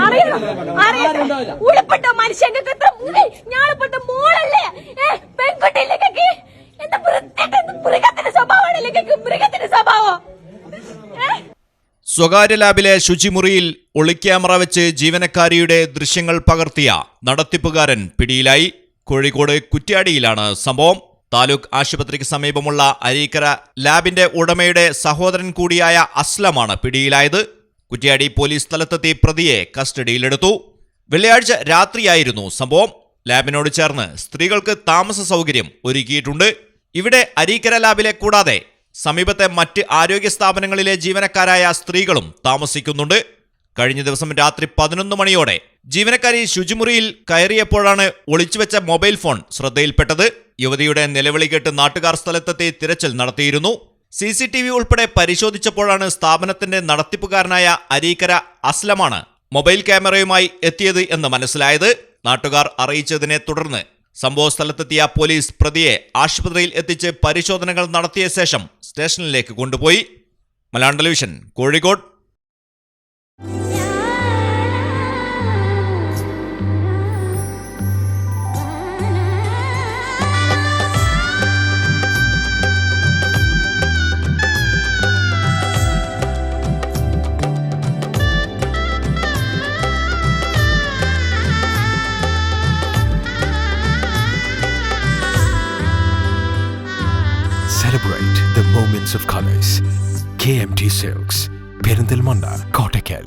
അറിയണം. അറിയണം. ഉൾപ്പെട്ട മനുഷ്യങ്ങൾക്ക് സ്വകാര്യ ലാബിലെ ശുചിമുറിയിൽ ഒളിക്യാമറ വെച്ച് ജീവനക്കാരിയുടെ ദൃശ്യങ്ങൾ പകർത്തിയ നടത്തിപ്പുകാരൻ പിടിയിലായി. കോഴിക്കോട് കുറ്റ്യാടിയിലാണ് സംഭവം. താലൂക്ക് ആശുപത്രിക്ക് സമീപമുള്ള അരീക്കര ലാബിന്റെ ഉടമയുടെ സഹോദരൻ കൂടിയായ അസ്ലമാണ് പിടിയിലായത്. കുറ്റ്യാടി പോലീസ് സ്ഥലത്തെത്തി പ്രതിയെ കസ്റ്റഡിയിലെടുത്തു. വെള്ളിയാഴ്ച രാത്രിയായിരുന്നു സംഭവം. ലാബിനോട് ചേർന്ന് സ്ത്രീകൾക്ക് താമസ സൗകര്യം ഒരുക്കിയിട്ടുണ്ട്. ഇവിടെ അരീക്കര ലാബിലെ കൂടാതെ സമീപത്തെ മറ്റ് ആരോഗ്യ സ്ഥാപനങ്ങളിലെ ജീവനക്കാരായ സ്ത്രീകളും താമസിക്കുന്നുണ്ട്. കഴിഞ്ഞ ദിവസം രാത്രി പതിനൊന്ന് മണിയോടെ ജീവനക്കാരി ശുചിമുറിയിൽ കയറിയപ്പോഴാണ് ഒളിച്ചുവെച്ച മൊബൈൽ ഫോൺ ശ്രദ്ധയിൽപ്പെട്ടത്. യുവതിയുടെ നിലവിളി കേട്ട് നാട്ടുകാർ സ്ഥലത്തെത്തി തിരച്ചിൽ നടത്തിയിരുന്നു. സി സി ടി വി ഉൾപ്പെടെ പരിശോധിച്ചപ്പോഴാണ് സ്ഥാപനത്തിന്റെ നടത്തിപ്പുകാരനായ അരീക്കര അസ്ലമാണ് മൊബൈൽ ക്യാമറയുമായി എത്തിയത് എന്ന് മനസ്സിലായത്. നാട്ടുകാർ അറിയിച്ചതിനെ തുടർന്ന് സംഭവസ്ഥലത്തെത്തിയ പോലീസ് പ്രതിയെ ആശുപത്രിയിൽ എത്തിച്ച് പരിശോധനകൾ നടത്തിയ ശേഷം സ്റ്റേഷനിലേക്ക് കൊണ്ടുപോയി. Malayalam television Kozhikode. Celebrate the moments of colors. KMT Silks, Perindalmanda, Kottakkal.